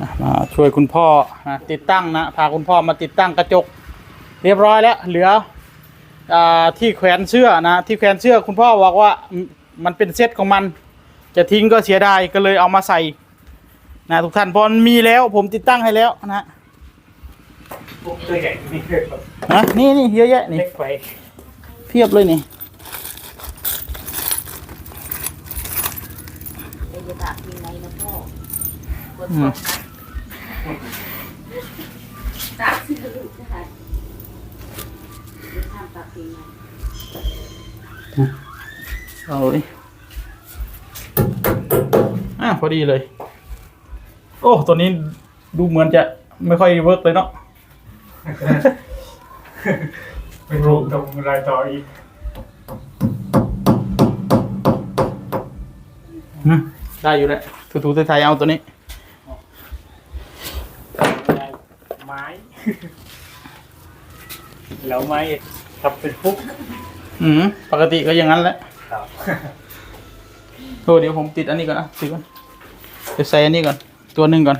นะมาช่วยคุณพ่อนะติดตั้งนะพาคุณพ่อมาติดตั้งกระจก เรียบร้อยแล้ว เหลืออาที่แขวนเสื้อนะที่แขวนเสื้อคุณพ่อบอกว่าอืมมันเป็นเซตของมัน จะทิ้งก็เสียดายก็เลยเอามาใส่นะทุกท่านเพราะมันมีแล้วผมติดตั้งให้แล้วนะพวกตัวใหญ่นี่คือแบบนะนี่นี่เยอะแยะนี่เล็กไปเพียบเลยนี่เดี๋ยวจะตากยังไงนะพ่อคนอืตมกนะ ตากสิลูกค่ะเดี๋ยวทำตากยังไงเอาเลยอะพอดีเลย โอ้ตัวนี้ดูเหมือนจะไม่ค่อยเวิร์กเลยเนาะไม่รู้ตรงรายต่ออีกอืมได้อยู่แล้วถูๆไทยๆเอาตัวนี้ ไม้ แล้วไม้ทับเป็นฟุกอืมปกติก็อย่างนั้นแหละครับโทษเดี๋ยวผมติดอันนี้ก่อนนะติดก่อนเดี๋ยวใส่อันนี้ก่อน ตัวหนึ่งก่อน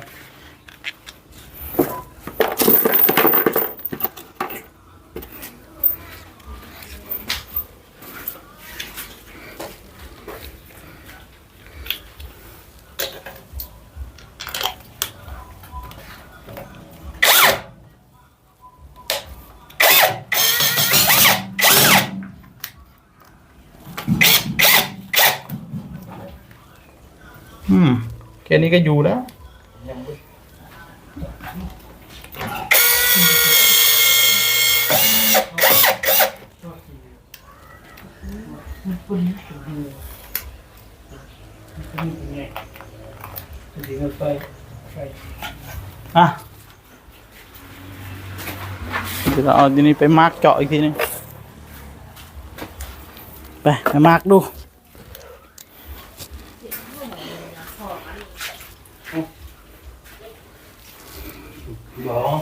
อืมแค่นี้ก็อยู่แล้วอะเดี๋ยวเราเอาทีนี้ไปมาร์กเจาะอีกทีนึงไปไปมาร์กดู บอก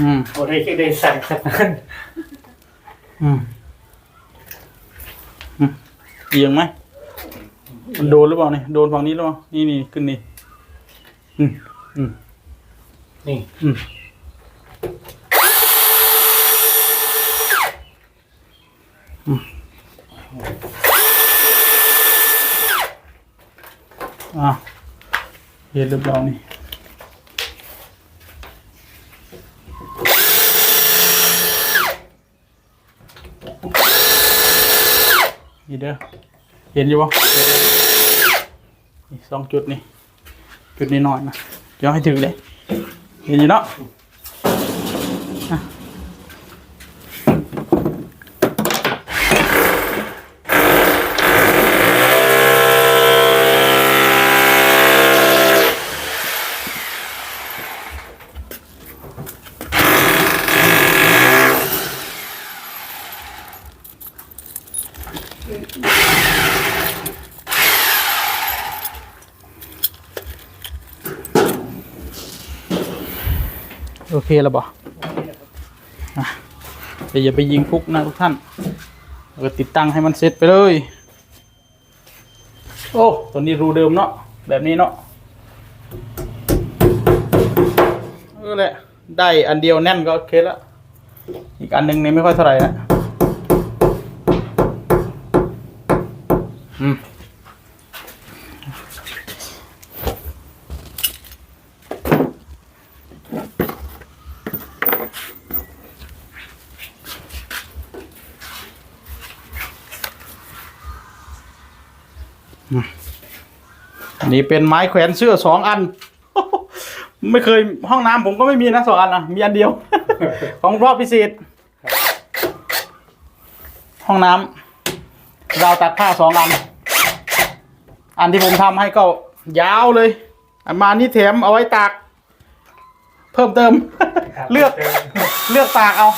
อืมโอ้ได้แค่ได้สั่งขนาดนั้นอืมอืมเอียงไหมมันโดนหรือเปล่าเนี่ยโดนฝั่งนี้หรือเปล่านี่นี่ขึ้นนี่อืมอืมนี่อืมอืมอะเห็นหรือเปล่านี่ นี่เด้อเห็นอยู่ปะนี่สองจุดนี่จุดนี้น้อยนะเดี๋ยวให้ถึงเลยเห็นอยู่เนาะ โอเคแล้วบ่อะเดี๋ยวอย่าไปยิงฟุกนะทุกท่านก็ติดตั้งให้มันเสร็จไปเลย โอ้ตัวนี้รูเดิมเนาะแบบนี้เนาะเออแหละได้อันเดียวแน่นก็โอเคแล้วอีกอันหนึ่งนี่ไม่ค่อยเท่าไหร่นะ อืมนนี้เป็นไม้แขวนเสื้อสองอัน ไม่เคยห้องน้ำผมก็ไม่มีนะสองอันนะมีอันเดียว ของรอบพิเศษ ห้องน้ำราวตัดผ้าสองอัน อันที่ผมทำให้ก็ยาวเลยอันมานี่แถมเอาไว้ตาก เพิ่มเติม เลือกเลือกตากเอา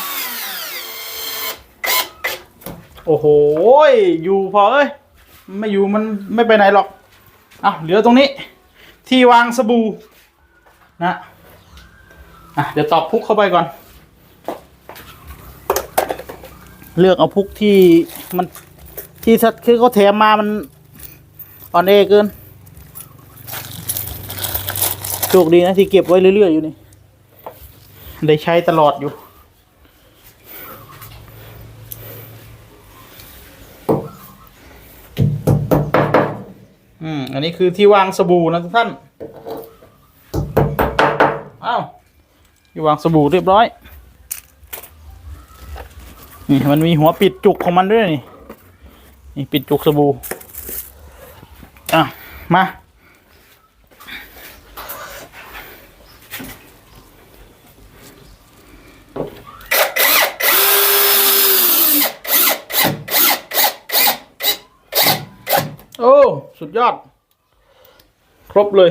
โอ้โหอยู่พอเอ้ยไม่อยู่มันไม่ไปไหนหรอกเอาเหลือตรงนี้ ที่วางสบู่นะอะเดี๋ยวตอบพุกเข้าไปก่อน เลือกเอาพุกที่มันที่สัตว์คือเขาแถมมามัน อ่อนเอเกินโชคดีนะที่เก็บไว้เรื่อยๆอยู่นี่ ได้ใช้ตลอดอยู่ อืม อันนี้คือที่วางสบู่นะทุกท่าน อ้าวที่วางสบู่เรียบร้อย นี่มันมีหัวปิดจุกของมันด้วยนี่ นี่ปิดจุกสบู่ มา โอ้ สุดยอด ครบเลย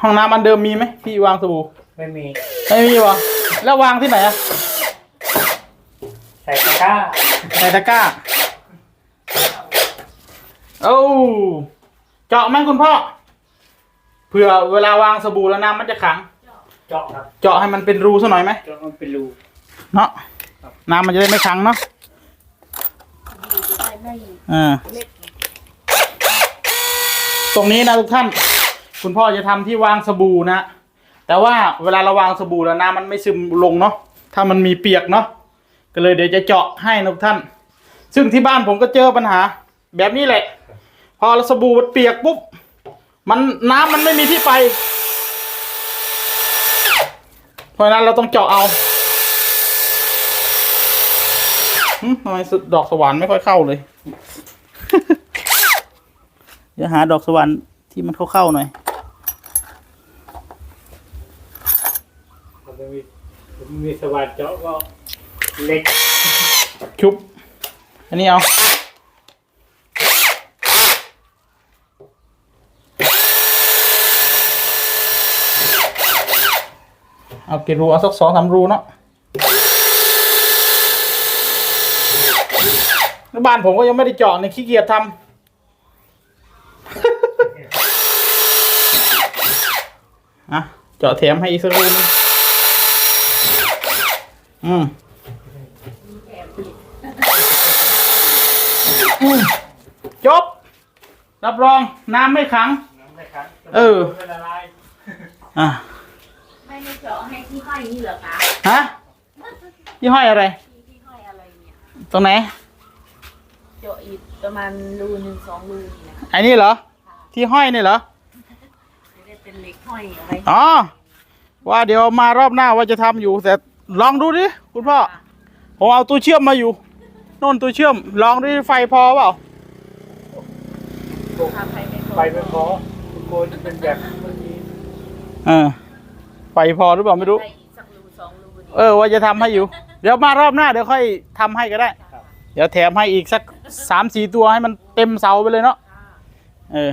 ห้องน้ำอันเดิมมีไหมที่วางสบู่ไม่มี ไม่มีวะแล้ววางที่ไหนอะใส่ตะกร้า ในตะกร้า โอ้ เจาะไหมคุณพ่อเผื่อเวลาวางสบู่แล้วน้ำมันจะขัง เจาะครับเจาะให้มันเป็นรูสักหน่อยไหมเจาะมันเป็นรูเนาะน้ำมันจะได้ไม่ขังเนาะอยู่จะได้ไม่อ่าเล็กตรงนี้นะทุกท่าน คุณพ่อจะทำที่วางสบู่นะแต่ว่าเวลาเราวางสบู่แล้วน้ำมันไม่ซึมลงเนาะถ้ามันมีเปียกเนาะก็เลยเดี๋ยวจะเจาะให้นะทุกท่าน ซึ่งที่บ้านผมก็เจอปัญหา แบบนี้แหละ พอสบู่มันเปียกปุ๊บ มันน้ำมันไม่มีที่ไป เพราะฉะนั้นเราต้องเจาะเอาหึทำไมสุดดอกสวรรค์ไม่ค่อยเข้าเลยเดี๋ยวหาดอกสวรรค์ที่มันเข้าๆหน่อยมันไม่มีมันไม่มีสว่านเจาะก็เล็ก ชุบ อันนี้เอา เอากี่รูเอาสักสองสามรูเนาะแล้วบ้านผมก็ยังไม่ได้เจาะในยขี้เกียจทำอะเจาะแถมให้อีกสักรูนึงอืมจบ รับรอง น้ำไม่ขังน้ำไม่คันเออไม่ละลายอะ ไม่ได้เจาะให้ที่ห้อยนี่เหรอคะฮะยี่ห้อยอะไร ที่ที่ห้อยอะไรเนี่ยตรงไหน เจาะอีกประมาณรูหนึ่งสองรูนี่นะไอ้นี่เหรอ ที่ห้อยนี่เหรอ จะได้เป็นเหล็กห้อยอะไรอ๋อ ว่าเดี๋ยวมารอบหน้าว่าจะทำอยู่แต่ลองดูดิคุณพ่อ ผมเอาตัวเชื่อมมาอยู่โน่นตัวเชื่อม ลองดิไฟพอเปล่าทำไปไม่พอไปไม่พอทุกคนเป็นแบบเมื่อกี้เออไฟพอหรือเปล่าไม่รู้ ได้อีกสักรูสองรูนี่เออว่าจะทำให้อยู่ เดี๋ยวมารอบหน้าเดี๋ยวค่อยทำให้ก็ได้ ครับ เดี๋ยวแถมให้อีกสักสามสี่ตัวให้มันเต็มเสาไปเลยเนาะเออ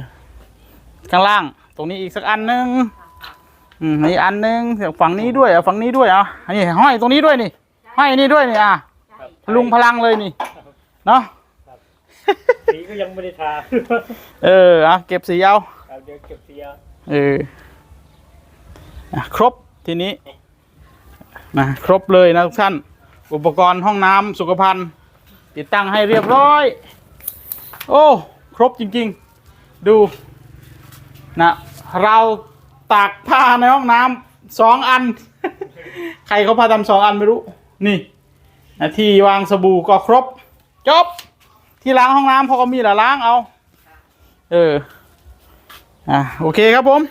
ข้างล่าง ตรงนี้อีกสักอันหนึงอืมนี่อันหนึงฝั่งนี้ด้วยอะฝั่งนี้ด้วยอะอันนี้ห้อยตรงนี้ด้วยนี่ห้อยนี่ด้วยนี่อะครับพลุงพลังเลยนี่เนาะสีก็ยังไม่ได้ทาเอออะเก็บสีเอาเอาเดี๋ยวเก็บเสียเอออะครบ ทีนี้นะครบเลยนะทุกท่าน อุปกรณ์ห้องน้ำสุขภัณฑ์ติดตั้งให้เรียบร้อย โอ้ ครบจริงๆ ดูนะเราตากผ้าในห้องน้ำสองอัน ใครเขาพาทำสองอันไม่รู้ นี่นะที่วางสบู่ก็ครบ จบ ที่ล้างห้องน้ำเขาก็มีแหละล้างเอา เออ อะ โอเคครับผม